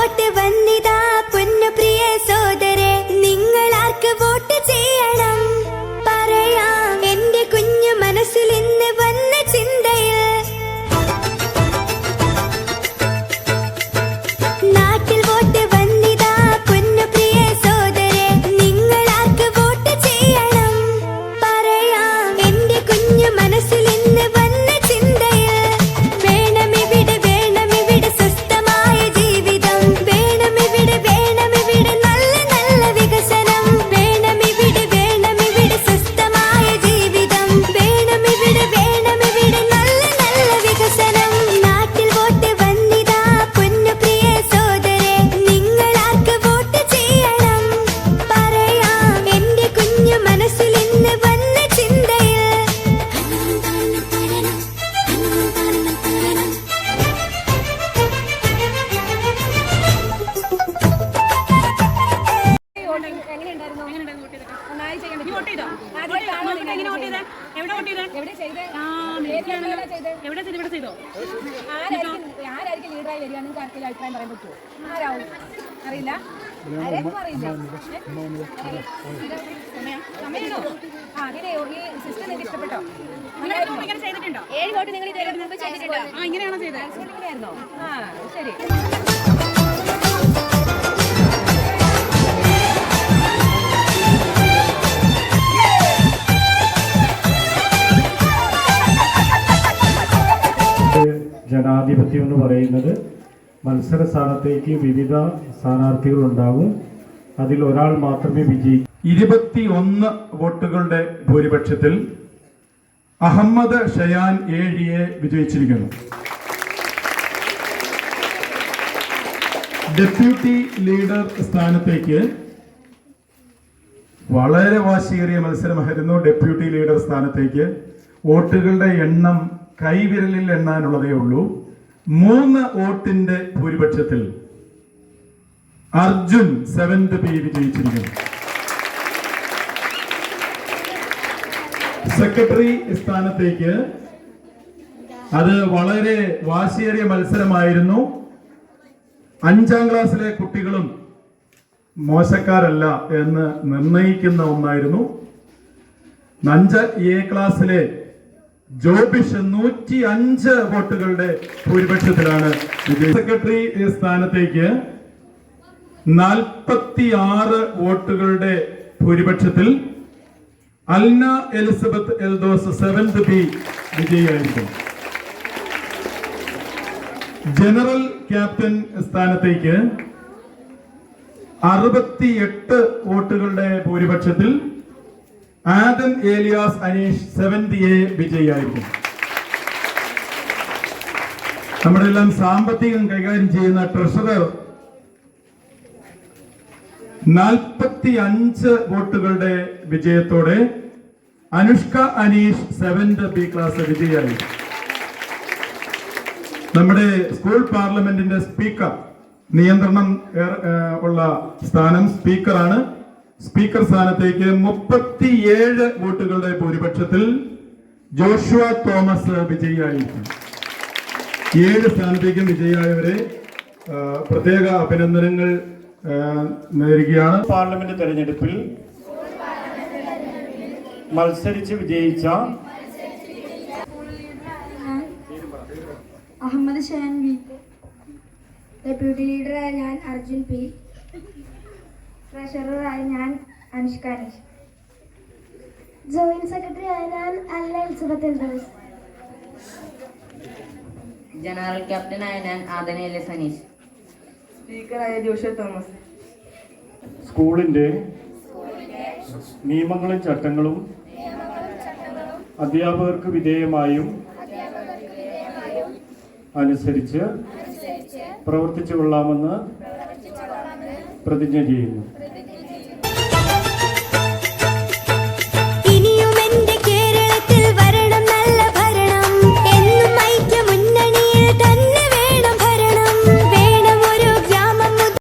ತೋಟ ಬಂದಿದಾ കൂടെ ചെയ്തോ? ആരായിരിക്കും ലീഡറായി ചെയ്തിട്ടുണ്ടോ? ഏഴ് വോട്ട് നിങ്ങൾ ഇതിനു മുമ്പ് ചെയ്തിട്ടുണ്ടോ? ആ ഇങ്ങനെയാണോ ചെയ്തത്? ആ ശരി. ജനാധിപത്യം എന്ന് പറയുന്നത് മത്സര സ്ഥാനത്തേക്ക് വിവിധ സ്ഥാനാർത്ഥികൾ ഉണ്ടാകും അതിൽ ഒരാൾ മാത്രമേ വിജയിക്കൂ ഇരുപത്തി ഒന്ന് വോട്ടുകളുടെ ഭൂരിപക്ഷത്തിൽ അഹമ്മദ് ഷയാൻ ഏഴിയെ വിജയിച്ചിരിക്കുന്നു. ഡെപ്യൂട്ടി ലീഡർ സ്ഥാനത്തേക്ക് വളരെ വാശിയേറിയ മത്സരമായിരുന്നു ഡെപ്യൂട്ടി ലീഡർ സ്ഥാനത്തേക്ക്. വോട്ടുകളുടെ എണ്ണം കൈവിരലിൽ എണ്ണാനുള്ളതേ ഉള്ളൂ. മൂന്ന് വോട്ടിന്റെ ഭൂരിപക്ഷത്തിൽ അർജുൻ സെവന്ത് പി വിജയിച്ചിരിക്കുന്നു സെക്രട്ടറി സ്ഥാനത്തേക്ക് അത് വളരെ വാശിയേറിയ മത്സരമായിരുന്നു. അഞ്ചാം ക്ലാസ്സിലെ കുട്ടികളും മോശക്കാരല്ല എന്ന് നിർണയിക്കുന്ന ഒന്നായിരുന്നു. അഞ്ച് എ ക്ലാസ്സിലെ ജോബിഷ് നൂറ്റി അഞ്ച് വോട്ടുകളുടെ ഭൂരിപക്ഷത്തിലാണ് സെക്രട്ടറി സ്ഥാനത്തേക്ക് നാൽപ്പത്തി ആറ് വോട്ടുകളുടെ ഭൂരിപക്ഷത്തിൽ Alna Elizabeth Eldhose seventh B വിജയിയായിരിക്കും. General captain സ്ഥാനത്തേക്ക് അറുപത്തിയെട്ട് വോട്ടുകളുടെ ഭൂരിപക്ഷത്തിൽ Adam Elias Aneesh seventh A വിജയിയായിരുന്നു നമ്മുടെ എല്ലാം സാമ്പത്തികം കൈകാര്യം ചെയ്യുന്ന ട്രഷറർ നാൽപ്പത്തി അഞ്ച് വോട്ടുകളുടെ വിജയത്തോടെ Anushka Aneesh seventh B class വിജയിയായി. നമ്മുടെ സ്കൂൾ പാർലമെന്റിന്റെ സ്പീക്കർ നിയന്ത്രണം ഉള്ള സ്ഥാനം സ്പീക്കറാണ് സ്പീക്കർ സ്ഥാനത്തേക്ക് മുപ്പത്തിയേഴ് വോട്ടുകളുടെ ഭൂരിപക്ഷത്തിൽ ജോഷുവ തോമസ് വിജയിയായിരിക്കും. ഏഴ് സ്ഥാനത്തേക്കും വിജയിയായവരെ പ്രത്യേക അഭിനന്ദനങ്ങൾ നേരുകയാണ്. പാർലമെന്റ് തെരഞ്ഞെടുപ്പിൽ മത്സരിച്ച് വിജയിച്ച അഹമ്മദ് ഷാൻ വി. ഡെപ്യൂട്ടി ലീഡറായ ഞാൻ അർജുൻ പി. ട്രഷററായ ഞാൻ അനുഷ്ക അനീഷ്. ജോയിന്റ് സെക്രട്ടറി ആയ ഞാൻ അല്ല എലിസബത്ത് എൽദോസ് ജനറൽ ക്യാപ്റ്റനായ ഞാൻ ആദനയിലെ സനീഷ്? സ്പീക്കറായ ജോഷ തോമസ്. സ്കൂളിന്റെ നിയമങ്ങളും ചട്ടങ്ങളും അധ്യാപകർക്ക് വിധേയമായും അനുസരിച്ച് പ്രവർത്തിച്ചു കൊള്ളാമെന്ന് പ്രതിജ്ഞ ചെയ്യുന്നു.